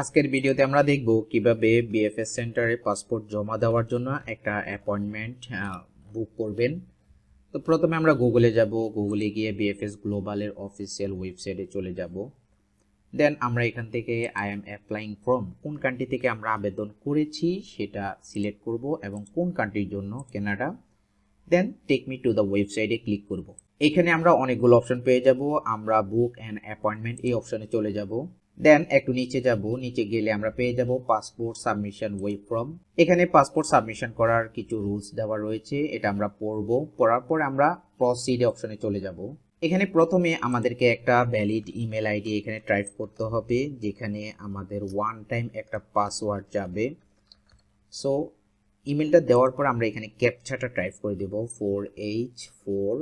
আজকের ভিডিওতে আমরা দেখব কীভাবে বিএফএস সেন্টারে পাসপোর্ট জমা দেওয়ার জন্য একটা অ্যাপয়েন্টমেন্ট বুক করবেন। তো প্রথমে আমরা গুগলে যাব। গুগলে গিয়ে বিএফএস গ্লোবালের অফিসিয়াল ওয়েবসাইটে চলে যাব। দেন আমরা এখান থেকে আই এম অ্যাপ্লাইং ফ্রম কোন কান্ট্রি থেকে আমরা আবেদন করেছি সেটা সিলেক্ট করব এবং কোন কান্ট্রির জন্য Canada then take me to the ওয়েবসাইটে ক্লিক করব। এখানে আমরা অনেকগুলো অপশন পেয়ে যাব। আমরা বুক অ্যান্ড অ্যাপয়েন্টমেন্ট এই অপশনে চলে যাব। দেন একটু নিচে যাব। নিচে গেলে আমরা পেয়ে যাব পাসপোর্ট সাবমিশন ওয়েব ফর্ম এখানে পাসপোর্ট সাবমিশন করার কিছু রুলস দেওয়া রয়েছে। এটা আমরা পড়ব। পড়ার পর আমরা প্রসিড অপশনে চলে যাব। এখানে প্রথমে আমাদেরকে একটা ভ্যালিড ইমেল আইডি এখানে টাইপ করতে হবে, যেখানে আমাদের ওয়ান টাইম একটা পাসওয়ার্ড যাবে। সো ইমেলটা দেওয়ার পর আমরা এখানে ক্যাপচাটা টাইপ করে দেব four H four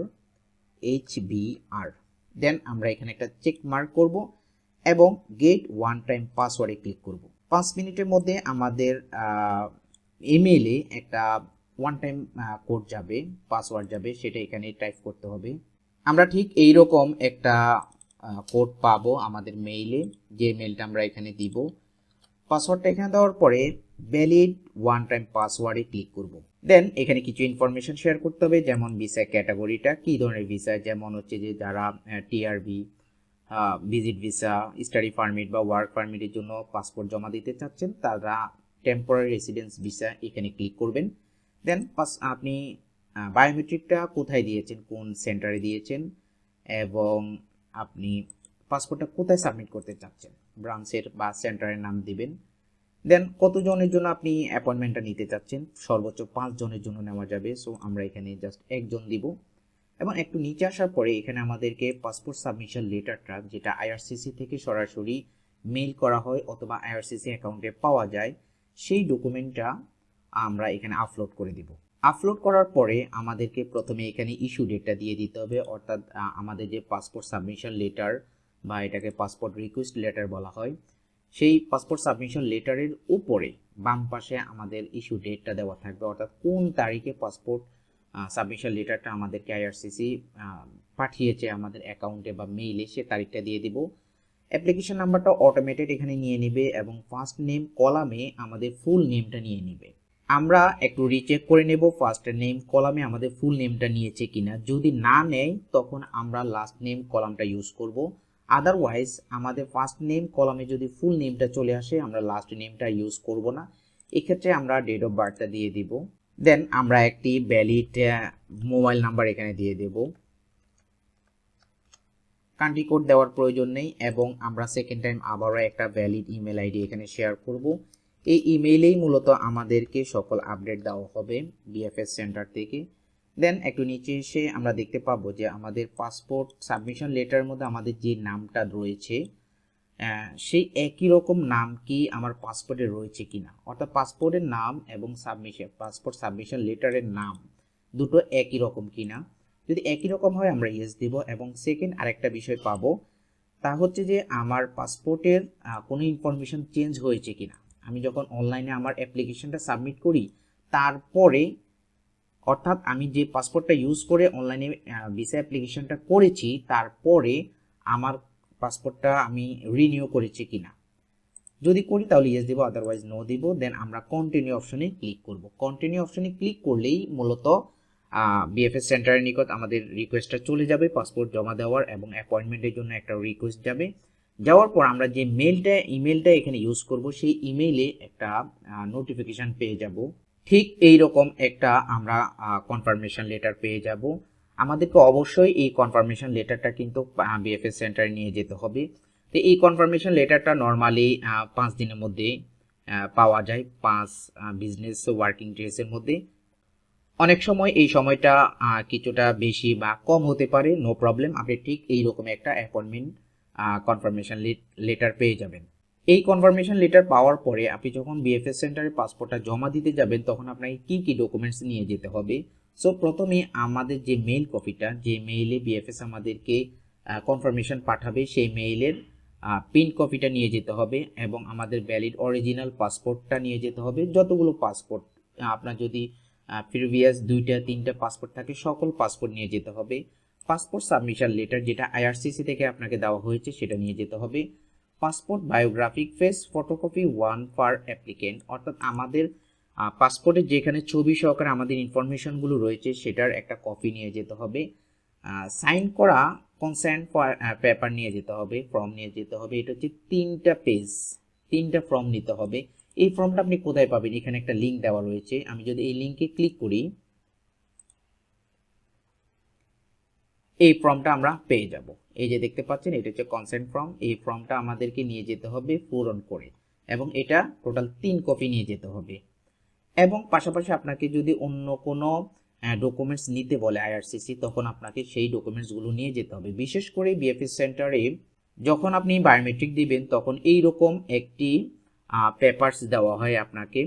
H B আর দেন আমরা এখানে একটা চেক মার্ক করব। এবং গেট ওয়ান টাইম পাসওয়ার্ডে ক্লিক করব। পাঁচ মিনিটের মধ্যে আমাদের ইমেইলে একটা ওয়ান টাইম কোড যাবে পাসওয়ার্ড যাবে, সেটা এখানে টাইপ করতে হবে। আমরা ঠিক এই রকম একটা কোড পাবো আমাদের মেইলে যে মেইলটা আমরা এখানে দিব। পাসওয়ার্ডটা এখানে দেওয়ার পরে ভ্যালিড ওয়ান টাইম পাসওয়ার্ডে ক্লিক করব। দেন এখানে কিছু ইনফরমেশন শেয়ার করতে হবে, যেমন ভিসা ক্যাটাগরিটা কী ধরনের ভিসা যেমন হচ্ছে যে যারা TRV visit visa study permit বা ওয়ার্ক পারমিটের জন্য পাসপোর্ট জমা দিতে চাচ্ছেন, তারা টেম্পোরারি রেসিডেন্স ভিসা এখানে ক্লিক করবেন। দেন পাস আপনি বায়োমেট্রিকটা কোথায় দিয়েছেন, কোন সেন্টারে দিয়েছেন, এবং আপনি পাসপোর্টটা কোথায় সাবমিট করতে চাচ্ছেন ব্রাঞ্চের বা সেন্টারের নাম দিবেন। দেন কতজনের জন্য আপনি অ্যাপয়েন্টমেন্টটা নিতে চাচ্ছেন, সর্বোচ্চ পাঁচ জনের জন্য নেওয়া যাবে সো আমরা এখানে জাস্ট একজন দিব। এবং একটু নিচে আসার পরে এখানে আমাদেরকে পাসপোর্ট সাবমিশন লেটারটা যেটা আইআরসিসি থেকে সরাসরি মেইল করা হয় অথবা আইআরসিসি অ্যাকাউন্টে পাওয়া যায়, সেই ডকুমেন্টটা আমরা এখানে আপলোড করে দিব। আপলোড করার পরে আমাদেরকে প্রথমে এখানে ইস্যু ডেটটা দিয়ে দিতে হবে, অর্থাৎ আমাদের যে পাসপোর্ট সাবমিশন লেটার বা এটাকে পাসপোর্ট রিকোয়েস্ট লেটার বলা হয়, সেই পাসপোর্ট সাবমিশন লেটারের উপরে বাম পাশে আমাদের ইস্যু ডেটটা দেওয়া থাকবে, অর্থাৎ কোন তারিখে পাসপোর্ট সাবমিশন লেটারটা আমাদেরকে আইআরসিসি পাঠিয়েছে আমাদের অ্যাকাউন্টে বা মেইলে সে তারিখটা দিয়ে দিব। অ্যাপ্লিকেশন নাম্বারটা অটোমেটেড এখানে নিয়ে নেবে এবং ফার্স্ট নেম কলামে আমাদের ফুল নেমটা নিয়ে নেবে। আমরা একটু রিচেক করে নেব ফার্স্ট নেম কলামে আমাদের ফুল নেমটা নিয়েছে কিনা। যদি না নেয়, তখন আমরা লাস্ট নেম কলামটা ইউজ করব। আদারওয়াইজ আমাদের ফার্স্ট নেম কলামে যদি ফুল নেমটা চলে আসে, আমরা লাস্ট নেমটা ইউজ করব না। এক্ষেত্রে আমরা ডেট অফ বার্থটা দিয়ে দিব। দেন আমরা একটি ভ্যালিড মোবাইল নাম্বার এখানে দিয়ে দেব। কান্ট্রি কোড দেওয়ার প্রয়োজন নেই এবং আমরা সেকেন্ড টাইম আবারও একটা ভ্যালিড ইমেল আইডি এখানে শেয়ার করব। এই ইমেইলেই মূলত আমাদেরকে সকল আপডেট দেওয়া হবে বিএফএস সেন্টার থেকে। দেন একটু নিচে এসে আমরা দেখতে পাবো যে আমাদের পাসপোর্ট সাবমিশন লেটারের মধ্যে আমাদের যে নামটা রয়েছে সেই একই রকম নাম কি আমার পাসপোর্টে রয়েছে কিনা? অর্থাৎ পাসপোর্টের নাম এবং সাবমিশন পাসপোর্ট সাবমিশন লেটারের নাম দুটো একই রকম কিনা? যদি একই রকম হয় আমরা ইয়েস দিব এবং সেকেন্ড আরেকটা বিষয় পাবো, তা হচ্ছে যে আমার পাসপোর্টের কোনো ইনফরমেশন চেঞ্জ হয়েছে কিনা? আমি যখন অনলাইনে আমার অ্যাপ্লিকেশনটা সাবমিট করি, তারপরে অর্থাৎ আমি যে পাসপোর্টটা ইউজ করে অনলাইনে ভিসা অ্যাপ্লিকেশনটা করেছি, তারপরে আমার পাসপোর্টটা আমি রিনিউ করেছি কিনা। যদি করি তাহলে ইয়েস দিব আদারওয়াইজ নো দিব দেন আমরা কন্টিনিউ অপশনে ক্লিক করব। কন্টিনিউ অপশনে ক্লিক করলেই মূলত বিএফএস সেন্টারের নিকট আমাদের রিকোয়েস্টটা চলে যাবে পাসপোর্ট জমা দেওয়ার এবং অ্যাপয়েন্টমেন্টের জন্য একটা রিকোয়েস্ট যাবে। যাওয়ার পর আমরা যে মেলটা ইমেলটা এখানে ইউজ করব, সেই ইমেইলে একটা নোটিফিকেশান পেয়ে যাব। ঠিক এই রকম একটা আমরা কনফার্মেশন লেটার পেয়ে যাব। আমাদেরকে অবশ্যই এই কনফার্মেশন লেটারটা কিন্তু বিএফএস সেন্টারে নিয়ে যেতে হবে। তো এই কনফার্মেশন লেটারটা নর্মালি পাঁচ দিনের মধ্যে পাওয়া যায়, পাঁচ বিজনেস ওয়ার্কিং ডেজের মধ্যে। অনেক সময় এই সময়টা কিছুটা বেশি বা কম হতে পারে নো প্রবলেম আপনি ঠিক এই রকম একটা অ্যাপয়েন্টমেন্ট কনফার্মেশন লেটার পেয়ে যাবেন। এই কনফার্মেশন লেটার পাওয়ার পরে আপনি যখন বিএফএস সেন্টারে পাসপোর্টটা জমা দিতে যাবেন, তখন আপনাকে কী কী ডকুমেন্টস নিয়ে যেতে হবে সো প্রথমে আমাদের যে মেইল কপিটা যে মেইলে বিএফএস আমাদেরকে কনফার্মেশন পাঠাবে, সেই মেইলের পিন কপিটা নিয়ে যেতে হবে এবং আমাদের ভ্যালিড অরিজিনাল পাসপোর্টটা নিয়ে যেতে হবে। যতগুলো পাসপোর্ট আপনার যদি প্রিভিয়াস দুইটা, তিনটা পাসপোর্ট থাকে, সকল পাসপোর্ট নিয়ে যেতে হবে। পাসপোর্ট সাবমিশন লেটার যেটা আইআরসিসি থেকে আপনাকে দেওয়া হয়েছে, সেটা নিয়ে যেতে হবে। Passport biographic face photocopy one for applicant অর্থাৎ আমাদের পাসপোর্টের যেখানে ছবি সহকারে আমাদের ইনফরমেশনগুলো রয়েছে, সেটার একটা কপি নিয়ে যেতে হবে। সাইন করা কনসেন্ট পেপার নিয়ে যেতে হবে ফর্ম নিয়ে যেতে হবে। এটা হচ্ছে তিনটা পেজ তিনটা ফর্ম নিতে হবে। এই ফর্মটা আপনি কোথায় পাবেন? এখানে একটা লিঙ্ক দেওয়া রয়েছে। আমি যদি এই লিঙ্কে ক্লিক করি, এই ফর্মটা আমরা পেয়ে যাব। এই যে দেখতে পাচ্ছেন, এটা হচ্ছে কনসেন্ট ফর্ম এই ফর্মটা আমাদেরকে নিয়ে যেতে হবে পূরণ করে। এবং এটা টোটাল তিন কপি নিয়ে যেতে হবে। এবং পাশাপাশি আপনাকে যদি অন্য কোনো ডকুমেন্টস নিতে বলে আইআরসিসি তখন আপনাকে সেই ডকুমেন্টসগুলো নিয়ে যেতে হবে। বিশেষ করে বিএফএস সেন্টারে যখন আপনি বায়োমেট্রিক দিবেন, তখন এই রকম একটি পেপারস দেওয়া হয় আপনাকে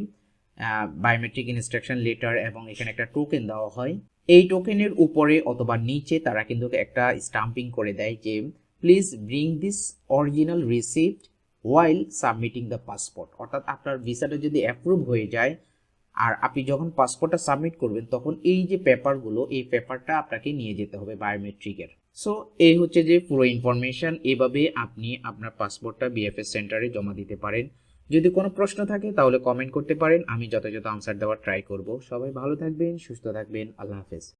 বায়োমেট্রিক ইনস্ট্রাকশন লেটার এবং এখানে একটা টোকেন দেওয়া হয়। এই টোকেনের উপরে অথবা নিচে তারা কিন্তু একটা স্টাম্পিং করে দেয় যে please bring this original receipt while submitting the passport অর্থাৎ আপনার ভিসাটা যদি অ্যাপ্রুভ হয়ে যায় আর আপনি যখন পাসপোর্টটা সাবমিট করবেন, তখন এই যে পেপারগুলো এই পেপারটা আপনাকে নিয়ে যেতে হবে বায়োমেট্রিকের সো এই হচ্ছে যে পুরো ইনফরমেশন এভাবে আপনি আপনার পাসপোর্টটা বিএফএস সেন্টারে জমা দিতে পারেন। যদি কোনো প্রশ্ন থাকে, তাহলে কমেন্ট করতে পারেন। আমি যথাযথ আনসার দেওয়ার ট্রাই করব। সবাই ভালো থাকবেন, সুস্থ থাকবেন, আল্লাহ হাফেজ।